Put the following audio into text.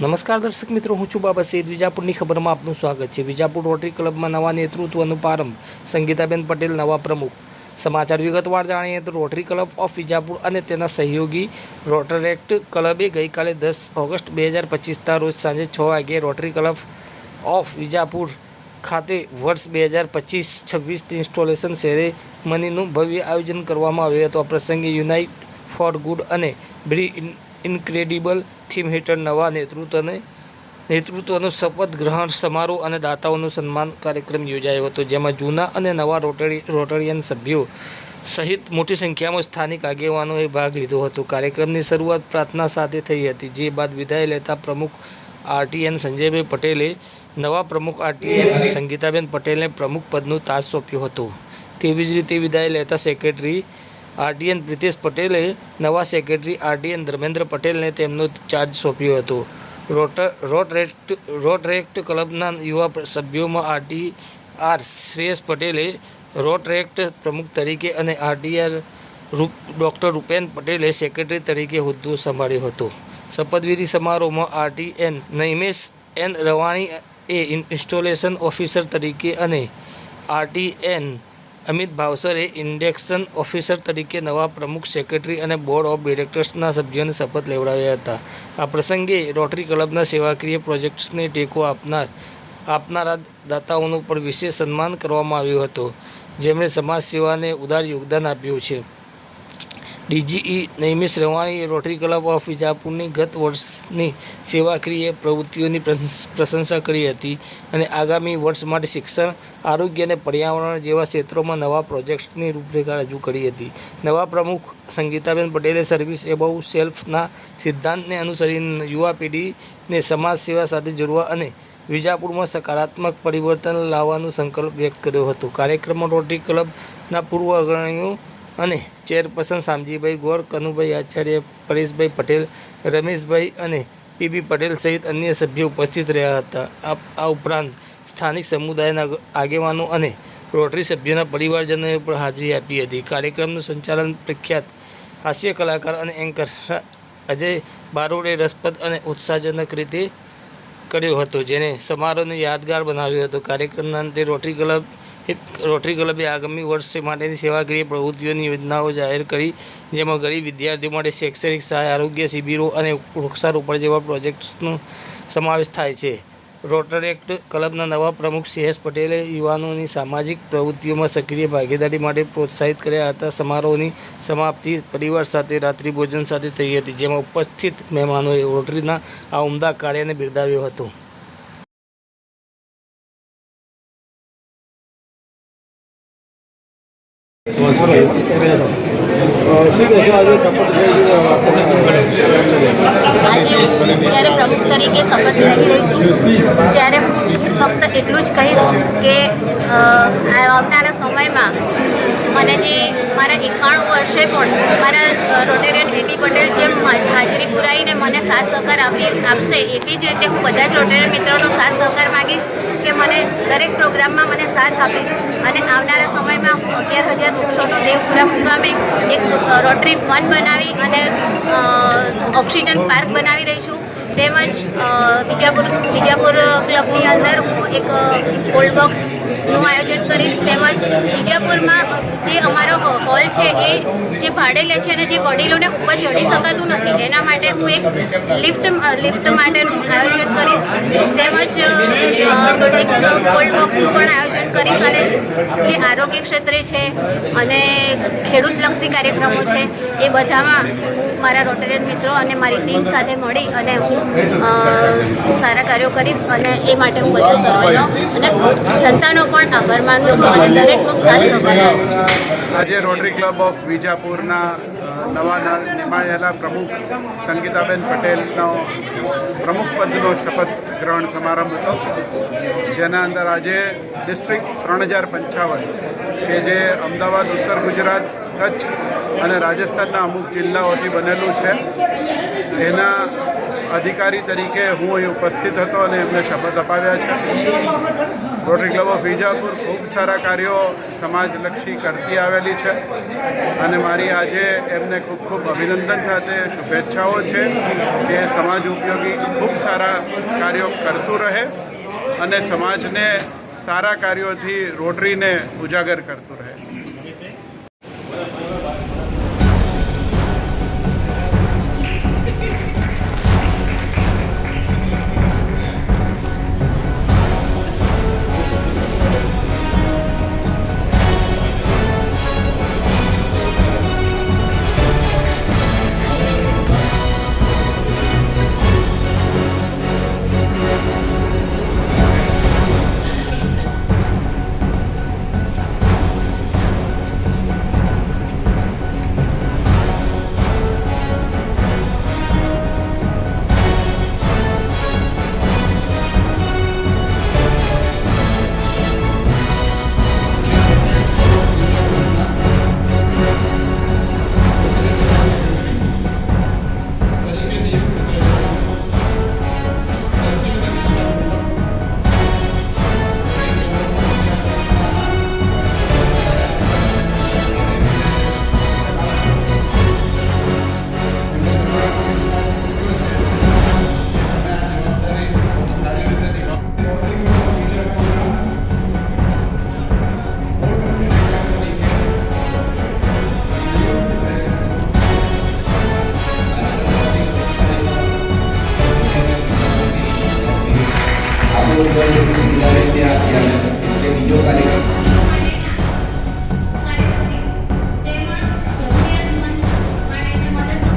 નમસ્કાર દર્શક મિત્રો, હું છું બાબા સૈદ વિજાપુરની ખબરમાં આપનું સ્વાગત છે. વિજાપુર રોટરી ક્લબમાં નવા નેતૃત્વનો પ્રારંભ. સંગીતાબેન પટેલ, નવા પ્રમુખ. સમાચાર વિગતવાર જાણીએ તો રોટરી ક્લબ ઓફ વિજાપુર અને તેના સહયોગી રોટરેક્ટ ક્લબે ગઈકાલે દસ ઓગસ્ટ બે હજાર પચીસના રોજ સાંજે છ વાગ્યે રોટરી ક્લબ ઓફ વિજાપુર ખાતે વર્ષ બે હજાર પચીસ છવ્વીસ ઇન્સ્ટોલેશન સેરેમનીનું ભવ્ય આયોજન કરવામાં આવ્યું હતું. આ પ્રસંગે યુનાઇટ ફોર ગુડ અને બ્રી ઇન્ક્રેડિબલ થીમ હેઠળ નવા નેતૃત્વને નેતૃત્વનો શપથ ગ્રહણ સમારોહ અને દાતાઓનું સન્માન કાર્યક્રમ યોજાયો હતો, જેમાં જૂના અને નવા રોટરી રોટરિયન સભ્યો સહિત મોટી સંખ્યામાં સ્થાનિક આગેવાનોએ ભાગ લીધો હતો. કાર્યક્રમની શરૂઆત પ્રાર્થના સાથે થઈ હતી, જે બાદ વિદાય લેતા પ્રમુખ આરટીએન સંજયભાઈ પટેલે નવા પ્રમુખ આરટીએન સંગીતાબેન પટેલને પ્રમુખ પદનું તાજ સોંપ્યું હતું. તેવી જ રીતે વિદાય લેતા સેક્રેટરી આરટીએન પ્રિતેશ પટેલે નવા સેક્રેટરી આરટીએન ધર્મેન્દ્ર પટેલને તેમનો ચાર્જ સોંપ્યો હતો. રોટર, રોટરેક્ટ રોટરેક્ટ ક્લબના યુવા સભ્યોમાં આરટી આર શ્રેયસ પટેલે રોટરેક્ટ પ્રમુખ તરીકે અને આરટીઆર રૂપ, ડૉક્ટર રૂપેન પટેલે સેક્રેટરી તરીકે હોદ્દો સંભાળ્યો હતો. શપથવિધિ સમારોહમાં આરટીએન નૈમેશ એન રવાણી એ ઇન્સ્ટોલેશન ઓફિસર તરીકે અને આરટીએન અમિત ભાવસરે ઇન્ડેક્શન ઓફિસર તરીકે નવા પ્રમુખ, સેક્રેટરી અને બોર્ડ ઓફ ડિરેક્ટર્સના સભ્યોને શપથ લેવડાવ્યા હતા. આ પ્રસંગે રોટરી ક્લબના સેવાકીય પ્રોજેક્ટ્સને ટેકો આપનાર, આપનારા દાતાઓનું પણ વિશેષ સન્માન કરવામાં આવ્યું હતું. જેમણે સમાજ સેવાને ઉદાર યોગદાન આપ્યું છે. ડીજીઈ નૈમિષ રવાણીએ રોટરી ક્લબ ઓફ વિજાપુરની ગત વર્ષની સેવાકીય પ્રવૃત્તિઓની પ્રશંસા કરી હતી અને આગામી વર્ષ માટે શિક્ષણ, આરોગ્ય અને પર્યાવરણ જેવા ક્ષેત્રોમાં નવા પ્રોજેક્ટ્સની રૂપરેખા રજૂ કરી હતી. નવા પ્રમુખ સંગીતાબેન પટેલે સર્વિસ એબવ સેલ્ફના સિદ્ધાંતને અનુસરીને યુવા પેઢીને સમાજ સેવા સાથે જોડવા અને વિજાપુરમાં સકારાત્મક પરિવર્તન લાવવાનો સંકલ્પ વ્યક્ત કર્યો હતો. કાર્યક્રમમાં રોટરી ક્લબના પૂર્વ અગ્રણીઓ અને ચેરપર્સન શામજીભાઈ ગોર, કનુભાઈ આચાર્ય, પરેશભાઈ પટેલ, રમેશભાઈ અને પીબી પટેલ સહિત અન્ય સભ્યો ઉપસ્થિત રહ્યા હતા. આ ઉપરાંત સ્થાનિક સમુદાયના આગેવાનો અને રોટરી સભ્યોના પરિવારજનોએ પણ હાજરી આપી હતી. કાર્યક્રમનું સંચાલન પ્રખ્યાત હાસ્ય કલાકાર અને એન્કર અજય બારોડે રસપ્રદ અને ઉત્સાહજનક રીતે કર્યો હતો જેને સમારોહને યાદગાર બનાવ્યો હતો. કાર્યક્રમના અંતે રોટરી ક્લબ રોટરી ક્લબે આગામી વર્ષ માટેની સેવાકીય પ્રવૃત્તિઓની યોજનાઓ જાહેર કરી, જેમાં ગરીબ વિદ્યાર્થીઓ માટે શૈક્ષણિક સહાય, આરોગ્ય શિબિરો અને વૃક્ષારોપણ જેવા પ્રોજેક્ટ્સનો સમાવેશ થાય છે. રોટરેક્ટ ક્લબના નવા પ્રમુખ સીએસ પટેલે યુવાનોની સામાજિક પ્રવૃત્તિઓમાં સક્રિય ભાગીદારી માટે પ્રોત્સાહિત કર્યા હતા. સમારોહની સમાપ્તિ પરિવાર સાથે રાત્રિ ભોજન સાથે થઈ હતી, જેમાં ઉપસ્થિત મહેમાનોએ રોટરીના આ ઉમદા કાર્યને બિરદાવ્યો હતો. આજે હું જ્યારે પ્રમુખ તરીકે શપથ લઈ રહી છું, ત્યારે હું ફક્ત એટલું જ કહીશ કે આવનારા સમયમાં મને જે મારા એકાણું વર્ષે પણ મારા રોટેરિયન એટી પટેલ જેમ હાજરી પુરાવીને મને સાથ સહકાર આપી, આપશે, એવી જ રીતે હું બધા જ રોટેરિયન મિત્રોનો સાથ સહકાર માગીશ કે મને દરેક પ્રોગ્રામમાં મને સાથ આપે. અને આવનારા સમયમાં હું અગિયાર હજાર વૃક્ષોનો દેવપુરા મુકામે એક રોટરી વન બનાવી અને ઓક્સિજન પાર્ક બનાવી રહી છું. તેમજ બીજાપુર બીજાપુર ક્લબની અંદર હું એક કોલ્ડ બોક્સનું આયોજન કરીશ, તેમજ વિજાપુરમાં જે અમારો હોલ છે એ જે ભાડે લે છે અને જે વડીલોને ઉપર ચડી શકાતું નથી, એના માટે હું એક લિફ્ટ લિફ્ટ માટેનું આયોજન કરીશ. તેમજ એક કોલ્ડ બોક્સનું પણ આયોજન કરીશ અને જે આરોગ્ય ક્ષેત્રે છે અને ખેડૂતલક્ષી કાર્યક્રમો છે, એ બધામાં મારા રોટેરિયન મિત્રો અને મારી ટીમ સાથે મળી અને હું સારા કાર્યો કરીશ અને એ માટે હું બધા સર્વેનો અને જનતાનો પણ આભાર માનું છું અને દરેકનો સાથ સહકાર આજે રોટરી ક્લબ ઓફ વિજાપુરના નવા નિમાયેલા પ્રમુખ સંગીતાબેન પટેલનો પ્રમુખ પદનો શપથ ગ્રહણ સમારંભ હતો, જેના અંદર આજે ડિસ્ટ્રિક્ટ ત્રણ હજાર પંચાવન, કે જે અમદાવાદ, ઉત્તર ગુજરાત, કચ્છ અને રાજસ્થાનના અમુક જિલ્લાઓથી બનેલું છે. એના અધિકારી તરીકે હું અહીં ઉપસ્થિત હતો અને એમને શપથ અપાવ્યા છે. રોટરી ક્લબ ઓફ વિજાપુર ખૂબ સારા કાર્યો સમાજલક્ષી કરતી આવેલી છે અને મારી આજે એમને ખૂબ ખૂબ અભિનંદન સાથે શુભેચ્છાઓ છે કે સમાજ ઉપયોગી ખૂબ સારા કાર્યો કરતું રહે અને સમાજને સારા કાર્યોથી રોટરીને ઉજાગર કરતું રહે. yo, yo, yo, yo, yo,